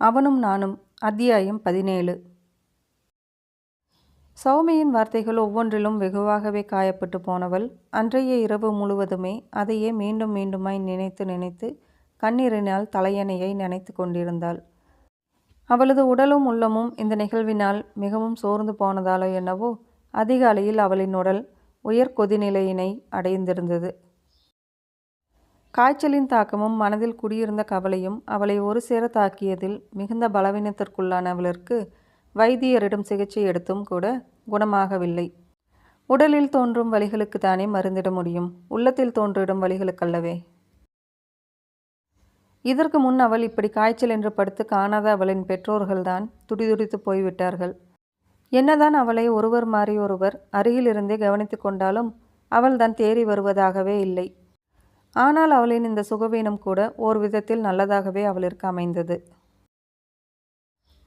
அவனும் நானும். அத்தியாயம் பதினேழு. சௌமியின் வார்த்தைகள் ஒவ்வொன்றிலும் வெகுவாகவே காயப்பட்டு போனவள் அன்றைய இரவு முழுவதுமே அதையே மீண்டும் மீண்டுமாய் நினைத்து நினைத்து கண்ணீரினால் தலையணையை நினைத்து கொண்டிருந்தாள். அவளது உடலும் உள்ளமும் இந்த நிகழ்வினால் மிகவும் சோர்ந்து போனதாலோ என்னவோ அதிகாலையில் அவளின் உடல் உயர் கொதிநிலையினை அடைந்திருந்தது. காய்ச்சலின் தாக்கமும் மனதில் குடியிருந்த கவலையும் அவளை ஒரு சேர தாக்கியதில் மிகுந்த பலவீனத்திற்குள்ளான அவளிற்கு வைத்தியரிடம் சிகிச்சை எடுத்தும் கூட குணமாகவில்லை. உடலில் தோன்றும் வழிகளுக்கு தானே மருந்திட முடியும். உள்ளத்தில் தோன்றிடும் வழிகளுக்கல்லவே இதற்கு முன் அவள் இப்படி காய்ச்சல் என்று படுத்து காணாத அவளின் பெற்றோர்கள்தான் துடிதுடித்து போய்விட்டார்கள். என்னதான் அவளை ஒருவர் மாறி ஒருவர் அருகிலிருந்தே கவனித்து கொண்டாலும் அவள் தான் தேறி வருவதாகவே இல்லை. ஆனால் அவளின் இந்த சுகவீனம் கூட ஓர் விதத்தில் நல்லதாகவே அவளிற்கு அமைந்தது.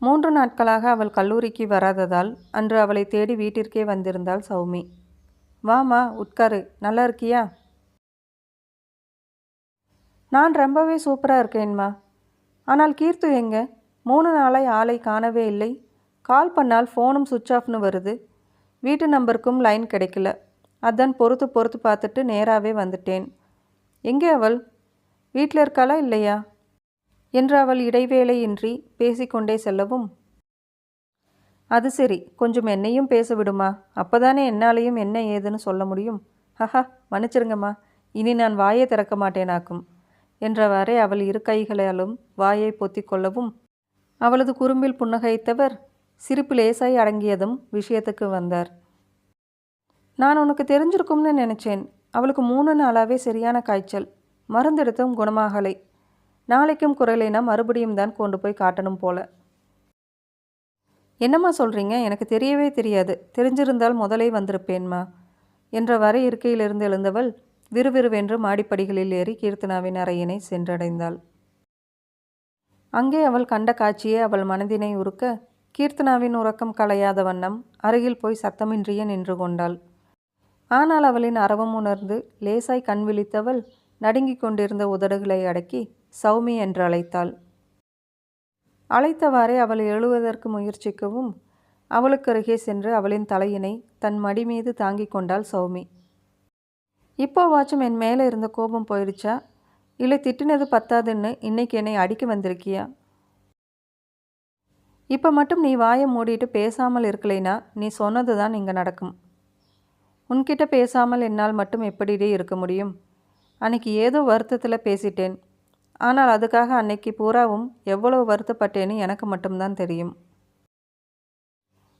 மூன்று நாட்களாக அவள் கல்லூரிக்கு வராததால் அன்று அவளை தேடி வீட்டிற்கே வந்திருந்தாள் சௌமி. வாமா உட்காரு. நல்லா இருக்கியா? நான் ரொம்பவே சூப்பராக இருக்கேன்மா ஆனால் கீர்த்து எங்க? மூணு நாளாய் ஆளை காணவே இல்லை. கால் பண்ணால் ஃபோனும் சுவிட்ச் ஆஃப்னு வருது. வீட்டு நம்பருக்கும் லைன் கிடைக்கல. அதான் பொறுத்து பொறுத்து பார்த்துட்டு நேராகவே வந்துட்டேன். எங்கே அவள்? வீட்டில் இருக்காளா இல்லையா? என்று அவள் இடைவேளையின்றி பேசிக்கொண்டே செல்லவும். அது சரி கொஞ்சம் என்னையும் பேச விடுமா அப்போதானே என்னாலையும் என்ன ஏதுன்னு சொல்ல முடியும். ஹஹா மன்னிச்சிருங்கம்மா. இனி நான் வாயை திறக்க மாட்டேனாக்கும். என்றவாறே அவள் இரு கைகளாலும் வாயை பொத்தி கொள்ளவும். அவளது குறும்பில் புன்னகைத்தவர் சிரிப்பு லேசாய் அடங்கியதும் விஷயத்துக்கு வந்தார். நான் உனக்கு தெரிஞ்சிருக்கும்னு நினச்சேன். அவளுக்கு மூணு நாளாகவே சரியான காய்ச்சல். மருந்தெடுத்தும் குணமாகலை. நாளைக்கும் குறையிலைனா மறுபடியும் தான் கொண்டு போய் காட்டணும் போல. என்னம்மா சொல்கிறீங்க எனக்கு தெரியவே தெரியாது. தெரிஞ்சிருந்தால் முதலே வந்திருப்பேன்மா. என்ற வரை இருக்கையிலிருந்து எழுந்தவள் விறுவிறுவென்று மாடிப்படிகளில் ஏறி கீர்த்தனாவின் அறையினை சென்றடைந்தாள். அங்கே அவள் கண்ட காட்சியே அவள் மனதினை உருக்க கீர்த்தனாவின் உறக்கம் களையாத வண்ணம் அருகில் போய் சத்தமின்றியே நின்று கொண்டாள். ஆனால் அவளின் அரவம் உணர்ந்து லேசாய் கண் விழித்தவள் நடுங்கிக் கொண்டிருந்த உதடுகளை அடக்கி சௌமி என்று அழைத்தாள். அழைத்தவாறே அவள் எழுவதற்கு முயற்சிக்கவும் அவளுக்கு அருகே சென்று அவளின் தலையினை தன் மடி மீது தாங்கிக் கொண்டாள் சௌமி. இப்போவாச்சும் என் மேலே இருந்த கோபம் போயிடுச்சா? இல்லை திட்டினது பத்தாதுன்னு இன்னைக்கு என்னை அடிக்க வந்திருக்கியா? இப்போ மட்டும் நீ வாயை மூடிட்டு பேசாமல் இருக்கலைனா நீ சொன்னது தான் இங்கே நடக்கும். உன்கிட்ட பேசாமல் என்னால் மட்டும் எப்படிடே இருக்க முடியும்? அன்னைக்கு ஏதோ வருத்தத்தில் பேசிட்டேன். ஆனால் அதுக்காக அன்னைக்கு பூராவும் எவ்வளோ வருத்தப்பட்டேன்னு எனக்கு மட்டும்தான் தெரியும்.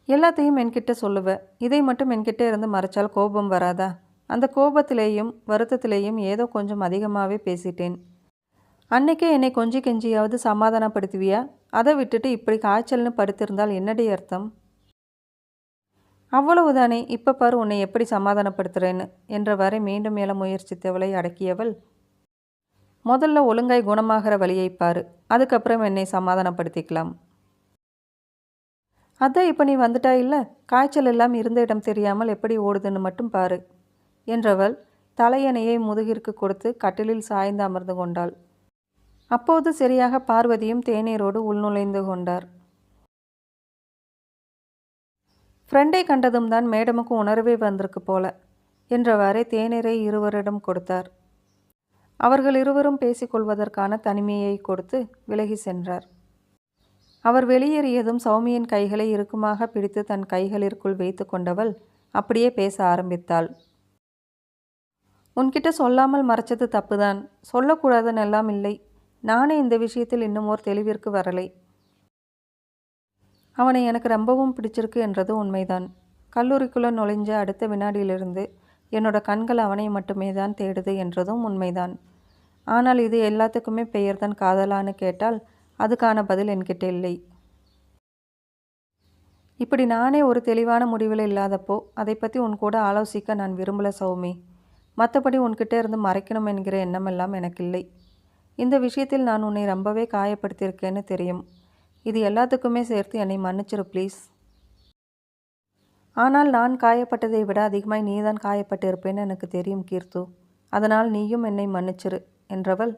எல்லாத்தையும் என்கிட்ட சொல்லுவ. இதை மட்டும் என்கிட்ட இருந்து மறைச்சால் கோபம் வராதா? அந்த கோபத்திலேயும் வருத்தத்திலேயும் ஏதோ கொஞ்சம் அதிகமாகவே பேசிட்டேன். அன்னைக்கே என்னை கொஞ்சி கெஞ்சியாவது சமாதானப்படுத்துவியா? அதை விட்டுட்டு இப்படி காய்ச்சல்னு படுத்திருந்தால் என்னடி அர்த்தம்? அவ்வளவுதானே? இப்போ பாரு உன்னை எப்படி சமாதானப்படுத்துகிறேன்னு என்றவரை மீண்டும் மேல முயற்சித்தவளை அடக்கியவள் முதல்ல ஒழுங்காய் குணமாகிற வழியை பாரு. அதுக்கப்புறம் என்னை சமாதானப்படுத்திக்கலாம். அதான் இப்போ நீ வந்துட்டா இல்லை? காய்ச்சல் எல்லாம் இருந்த இடம் தெரியாமல் எப்படி ஓடுதுன்னு மட்டும் பாரு. என்றவள் தலையணையை முதுகிற்கு கொடுத்து கட்டிலில் சாய்ந்து அமர்ந்து கொண்டாள். அப்போது சரியாக பார்வதியும் தேநீரோடு உள்நுழைந்து கொண்டார். ஃப்ரெண்டை கண்டதும் தான் மேடமுக்கு உணர்வே வந்திருக்கு போல என்றவாறே தேநீரை இருவரிடம் கொடுத்தார். அவர்கள் இருவரும் பேசிக்கொள்வதற்கான தனிமையை கொடுத்து விலகி சென்றார். அவர் வெளியேறியதும் சௌமியின் கைகளை இறுக்கமாக பிடித்து தன் கைகளிற்குள் வைத்து கொண்டவள் அப்படியே பேச ஆரம்பித்தாள். உன்கிட்ட சொல்லாமல் மறைச்சது தப்புதான். சொல்லக்கூடாதுன்னு எல்லாம் இல்லை. நானே இந்த விஷயத்தில் இன்னும் ஓர் தெளிவிற்கு வரலை. அவனை எனக்கு ரொம்பவும் பிடிச்சிருக்கு என்றது உண்மைதான். கல்லூரிக்குள்ளே நுழைஞ்ச அடுத்த வினாடியிலிருந்து என்னோட கண்கள் அவனை மட்டுமே தான் தேடுது என்றதும் உண்மைதான். ஆனால் இது எல்லாத்துக்குமே பெயர் தான் காதலான்னு கேட்டால் அதுக்கான பதில் என்கிட்ட இல்லை. இப்படி நானே ஒரு தெளிவான முடிவில் இல்லாதப்போ அதை பற்றி உன் கூட ஆலோசிக்க நான் விரும்பல சௌமி. மற்றபடி உன்கிட்ட இருந்து மறைக்கணும் என்கிற எண்ணமெல்லாம் எனக்கு இல்லை இந்த விஷயத்தில் நான் உன்னை ரொம்பவே காயப்படுத்தியிருக்கேன்னு தெரியும். இது எல்லாத்துக்குமே சேர்த்து என்னை மன்னிச்சிரு ப்ளீஸ் ஆனால் நான் காயப்பட்டதை விட அதிகமாய் நீதான் காயப்பட்டிருப்பேன்னு எனக்கு தெரியும் கீர்த்து. அதனால் நீயும் என்னை மன்னிச்சிரு என்றவள்.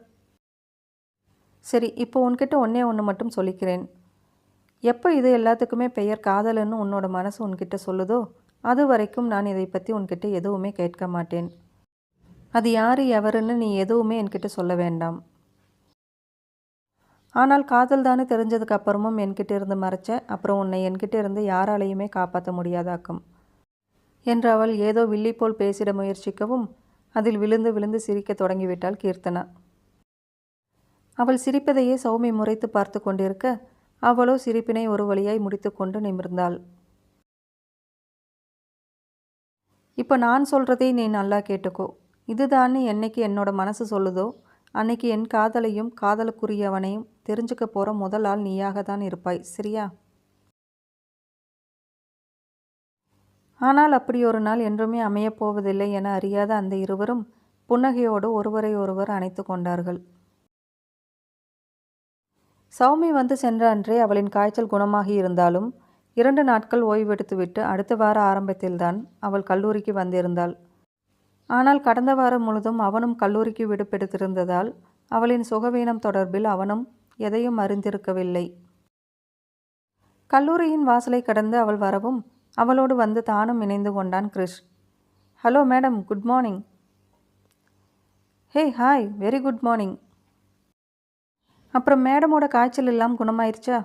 சரி இப்போ உன்கிட்ட ஒன்றே ஒன்று மட்டும் சொல்லிக்கிறேன். எப்போ இது எல்லாத்துக்குமே பெயர் காதலன்னு உன்னோட மனசு உன்கிட்ட சொல்லுதோ அது வரைக்கும் நான் இதை பற்றி உன்கிட்ட எதுவுமே கேட்க மாட்டேன். அது யார் எவருன்னு நீ எதுவுமே என்கிட்ட சொல்ல வேண்டாம். ஆனால் காதல் தானே தெரிஞ்சதுக்கு அப்புறமும் என்கிட்ட இருந்து மறைச்ச அப்புறம் உன்னை என்கிட்ட இருந்து யாராலையுமே காப்பாற்ற முடியாதாக்கும். என்று அவள் ஏதோ வில்லி போல் பேசிட முயற்சிக்கவும் அதில் விழுந்து விழுந்து சிரிக்க தொடங்கிவிட்டாள் கீர்த்தனா. அவள் சிரிப்பதையே சௌமி முறைத்து பார்த்து கொண்டிருக்க அவளோ சிரிப்பினை ஒரு வழியாய் முடித்துக்கொண்டு நிமிர்ந்தாள். இப்போ நான் சொல்கிறதை நீ நல்லா கேட்டுக்கோ. இதுதான்னு என்னைக்கு என்னோட மனசு சொல்லுதோ அன்னைக்கு என் காதலையும் காதலுக்குரியவனையும் தெரிஞ்சுக்க போகிற முதல் ஆள் நீயாக தான் இருப்பாய் சரியா? ஆனால் அப்படி ஒரு நாள் என்றுமே அமையப் போவதில்லை என அறியாத அந்த இருவரும் புன்னகையோடு ஒருவரை ஒருவர் அணைத்து கொண்டார்கள். சௌமி வந்து சென்ற அன்றே அவளின் காய்ச்சல் குணமாகி இருந்தாலும் இரண்டு நாட்கள் ஓய்வெடுத்துவிட்டு அடுத்த வார ஆரம்பத்தில்தான் அவள் கல்லூரிக்கு வந்திருந்தாள். ஆனால் கடந்த வாரம் முழுதும் அவனும் கல்லூரிக்கு விடுப்பெடுத்திருந்ததால் அவளின் சுகவீனம் தொடர்பில் அவனும் எதையும் அறிந்திருக்கவில்லை. கல்லூரியின் வாசலை கடந்து அவள் வரவும் அவளோடு வந்து தானும் இணைந்து கொண்டான் Krish. Hello madam good morning. Hey hi very good morning. அப்புறம் மேடமோட காய்ச்சல் எல்லாம் குணமாயிருச்சா?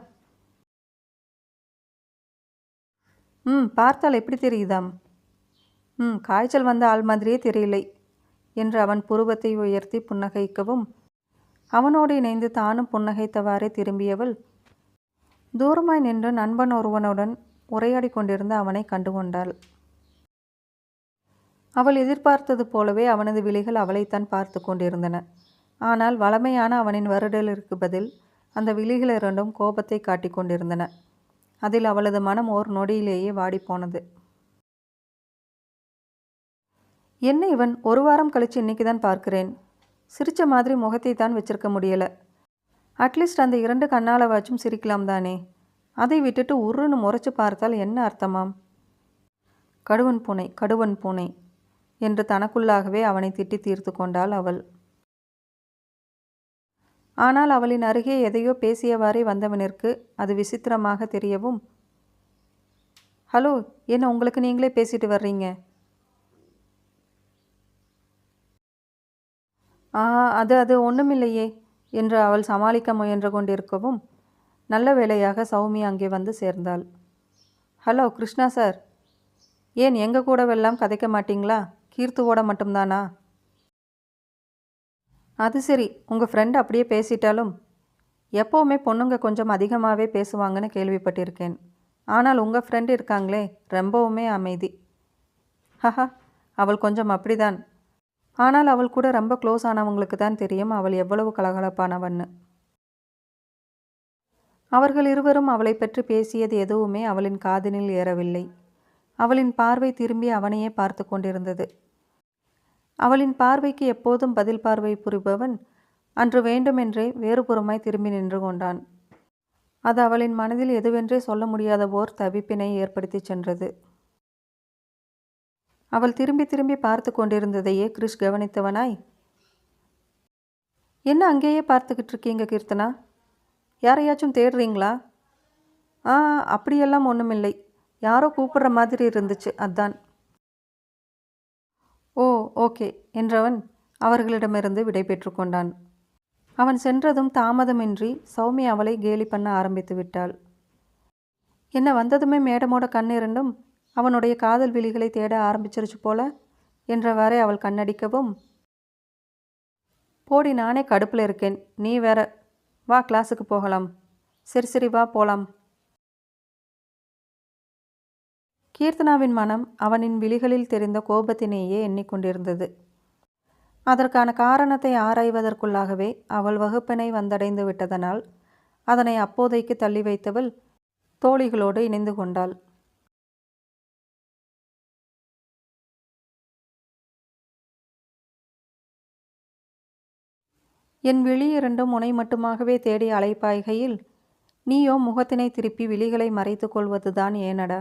ம் பார்த்தால் எப்படி தெரியுதாம். ம் காய்ச்சல் வந்த ஆள் மாதிரியே தெரியலை என்று அவன் புருவத்தை உயர்த்தி புன்னகைக்கவும் அவனோடு இணைந்து தானும் புன்னகைத்தவாறே திரும்பியவள் தூரமாய் நின்று நண்பன் ஒருவனுடன் உரையாடி கொண்டிருந்த அவனை கண்டுகொண்டாள் அவள் எதிர்பார்த்தது போலவே அவனது விழிகள் அவளைத்தான் பார்த்து கொண்டிருந்தன. ஆனால் வளமையான அவனின் வருடலிற்கு பதில் அந்த விழிகள் இரண்டும் கோபத்தை காட்டிக் கொண்டிருந்தன. அதில் அவளது மனம் ஓர் நொடியிலேயே வாடிப்போனது. என்ன இவன் ஒரு வாரம் கழிச்சு இன்னைக்கு தான் பார்க்கிறேன். சிரித்த மாதிரி முகத்தை தான் வச்சிருக்க முடியல. அட்லீஸ்ட் அந்த இரண்டு கண்ணாலவாச்சும் சிரிக்கலாம் தானே. அதை விட்டுட்டு உருன்னு முறைச்சு பார்த்தால் என்ன அர்த்தமாம்? கடுவன் பூனை கடுவன் பூனை என்று தனக்குள்ளாகவே அவனை திட்டி தீர்த்து கொண்டாள் அவள். ஆனால் அவளின் அருகே எதையோ பேசியவாறே வந்தவனிற்கு அது விசித்திரமாக தெரியவும் ஹலோ என்ன உங்களுக்கு நீங்களே பேசிட்டு வர்றீங்க? ஆ அது அது ஒன்றுமில்லையே என்று அவள் சமாளிக்க முயன்று கொண்டிருக்கவும் நல்ல வேளையாக சௌமி அங்கே வந்து சேர்ந்தாள். Hello Krishna sir. ஏன் எங்கள் கூடவெல்லாம் கதைக்க மாட்டிங்களா? கீர்த்துவோட மட்டும்தானா? அது சரி உங்கள் ஃப்ரெண்ட் அப்படியே பேசிட்டாலும் எப்போவுமே பொண்ணுங்க கொஞ்சம் அதிகமாகவே பேசுவாங்கன்னு கேள்விப்பட்டிருக்கேன். ஆனால் உங்கள் ஃப்ரெண்டு இருக்காங்களே ரொம்பவுமே அமைதி. ஹஹா அவள் கொஞ்சம் அப்படிதான். ஆனால் அவள் கூட ரொம்ப க்ளோஸ் ஆனவங்களுக்கு தான் தெரியும் அவள் எவ்வளவு கலகலப்பானவன்னு. அவர்கள் இருவரும் அவளை பற்றி பேசியது எதுவுமே அவளின் காதினில் ஏறவில்லை. அவளின் பார்வை திரும்பி அவனையே பார்த்து கொண்டிருந்தது. அவளின் பார்வைக்கு எப்போதும் பதில் பார்வை புரிபவன் அன்று வேண்டுமென்றே வேறுபுறமாய் திரும்பி நின்று கொண்டான். அது அவளின் மனதில் எதுவென்றே சொல்ல முடியாத ஓர் தவிப்பினை ஏற்படுத்தி சென்றது. அவள் திரும்பி திரும்பி பார்த்து கொண்டிருந்ததையே கிறிஷ் கவனித்தவனாய் என்ன அங்கேயே பார்த்துக்கிட்டு இருக்கீங்க கீர்த்தனா? யாரையாச்சும் தேடுறீங்களா? ஆ அப்படியெல்லாம் ஒன்றுமில்லை யாரோ கூப்பிடுற மாதிரி இருந்துச்சு அதான். ஓ ஓகே என்றவன் அவர்களிடமிருந்து விடை பெற்று கொண்டான். அவன் சென்றதும் தாமதமின்றி சௌமி அவளை கேலி பண்ண ஆரம்பித்து விட்டாள். என்ன வந்ததுமே மேடமோட கண் இரண்டும் அவனுடைய காதல் விழிகளை தேட ஆரம்பிச்சிருச்சு போல. என்றவாறே அவள் கண்ணடிக்கவும் போடி நானே கடுப்பில் இருக்கேன். நீ வேற வா கிளாஸுக்கு போகலாம். சரி சரி வா போலாம். கீர்த்தனாவின் மனம் அவனின் விழிகளில் தெரிந்த கோபத்தினேயே எண்ணிக்கொண்டிருந்தது. அதற்கான காரணத்தை ஆராய்வதற்குள்ளாகவே அவள் வகுப்பினை வந்தடைந்து விட்டதனால் அதனை அப்போதைக்கு தள்ளி வைத்தவள் தோழிகளோடு இணைந்து கொண்டாள். என் விழி இரண்டும் முனை மட்டுமாகவே தேடி அலைப்பாய்கையில் நீயோ முகத்தினை திருப்பி விழிகளை மறைத்து கொள்வதுதான் ஏனடா?